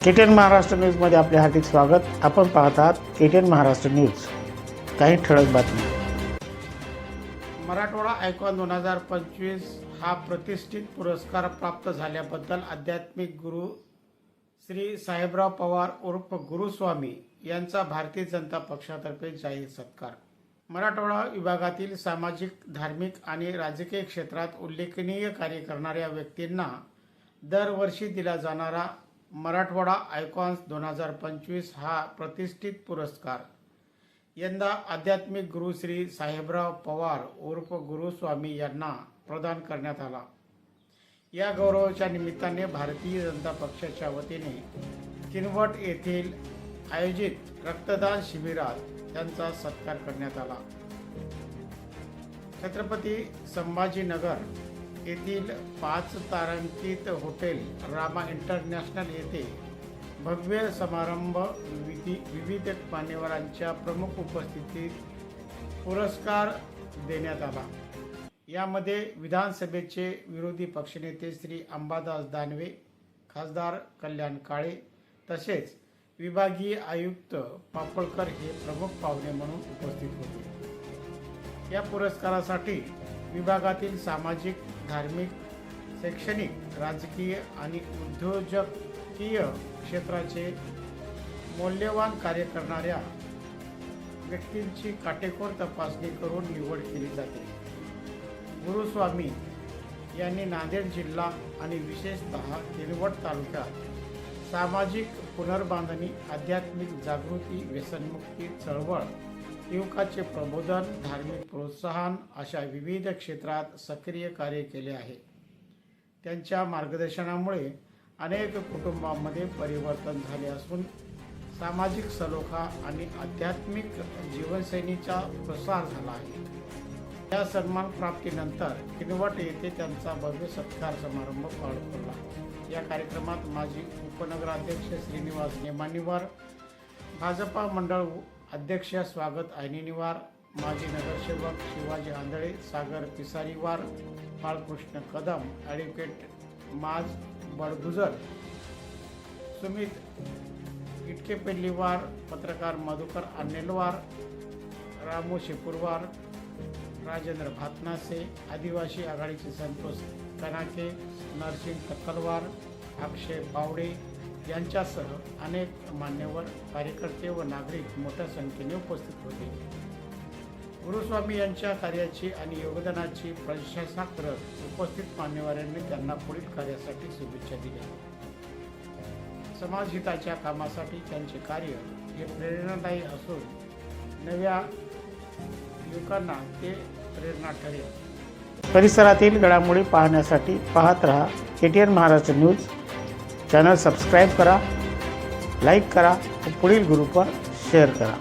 केटेन महाराष्ट्र न्यूजमध्ये आपले हार्दिक स्वागत. आपण पाहत आहात केटेन महाराष्ट्र न्यूज. काही ठळक बातमी मराठवाडा आयकॉन दोन हजार पंचवीस हा प्रतिष्ठित पुरस्कार प्राप्त झाल्याबद्दल आध्यात्मिक गुरु श्री साहेबराव पवार उर्फ गुरुस्वामी यांचा भारतीय जनता पक्षातर्फे जाहीर सत्कार. मराठवाडा विभागातील सामाजिक धार्मिक आणि राजकीय क्षेत्रात उल्लेखनीय कार्य करणाऱ्या व्यक्तींना दरवर्षी दिला जाणारा मराठवाडा आयकॉन्स दोन हजार पंचवीस हा प्रतिष्ठित पुरस्कार. यंदा आध्यात्मिक गुरु श्री साहेबराव पवार उर्फ गुरुस्वामी यांना प्रदान करण्यात आला. या गौरवाच्या निमित्ताने भारतीय जनता पक्षाच्या वतीने किनवट येथील आयोजित रक्तदान शिबिरात त्यांचा सत्कार करण्यात आला. छत्रपती संभाजीनगर येथील पाच तारांकित हॉटेल रामा इंटरनॅशनल येथे भव्य समारंभ विधी विविध मान्यवरांच्या प्रमुख उपस्थितीत पुरस्कार देण्यात आला. यामध्ये विधानसभेचे विरोधी पक्षनेते श्री अंबादास दानवे खासदार कल्याण काळे तसेच विभागीय आयुक्त पापळकर हे प्रमुख पाहुणे म्हणून उपस्थित होते. या पुरस्कारासाठी विभागातील सामाजिक धार्मिक शैक्षणिक राजकीय आणि उद्योजकीय क्षेत्राचे मौल्यवान कार्य करणाऱ्या व्यक्तींची काटेकोर तपासणी करून निवड केली जाते. गुरुस्वामी यांनी नांदेड जिल्हा आणि विशेषतः किनवट तालुक्यात सामाजिक पुनर्बांधणी आध्यात्मिक जागृती व्यसनमुक्ती चळवळ युवकाचे प्रबोधन धार्मिक प्रोत्साहन अशा विविध क्षेत्रात सक्रिय कार्य केले आहे. त्यांच्या मार्गदर्शनामुळे अनेक कुटुंबांमध्ये परिवर्तन झाले असून सामाजिक सलोखा आणि आध्यात्मिक जीवनशैलीचा प्रसार झाला आहे. या सन्मान प्राप्तीनंतर किनवट येथे त्यांचा भव्य सत्कार समारंभ पार पडला. या कार्यक्रमात माजी उपनगराध्यक्ष श्रीनिवास नेमानीवर भाजपा मंडळ अध्यक्ष स्वागत ऐनिवार माजी नगरसेवक शिवाजी आंधळे सागर पिसारीवार बाळकृष्ण कदम ॲडव्होकेट माज बडगुजर सुमित इटके पेल्लीवार पत्रकार मधुकर अन्नेलवार रामू शेपूरवार राजेंद्र भातनासे आदिवासी आघाडीचे संतोष कनाके नरसिंग तक्कलवार अक्षय पावडे यांच्यासह अनेक मान्यवर कार्यकर्ते व नागरिक मोठ्या संख्येने उपस्थित होते. गुरुस्वामी यांच्या कार्याची आणि योगदानाची प्रशंसा करत उपस्थित मान्यवरांनी त्यांना पुढील कार्यासाठी शुभेच्छा दिल्या. समाजहिताच्या कामासाठी त्यांचे कार्य हे प्रेरणादायी असून नव्या युवकांना ते प्रेरणा ठरेल. परिसरातील घडामोडी पाहण्यासाठी पाहत रहा. K T N Maharashtra news channel subscribe करा लाईक करा व पुढील ग्रुपवर शेअर करा।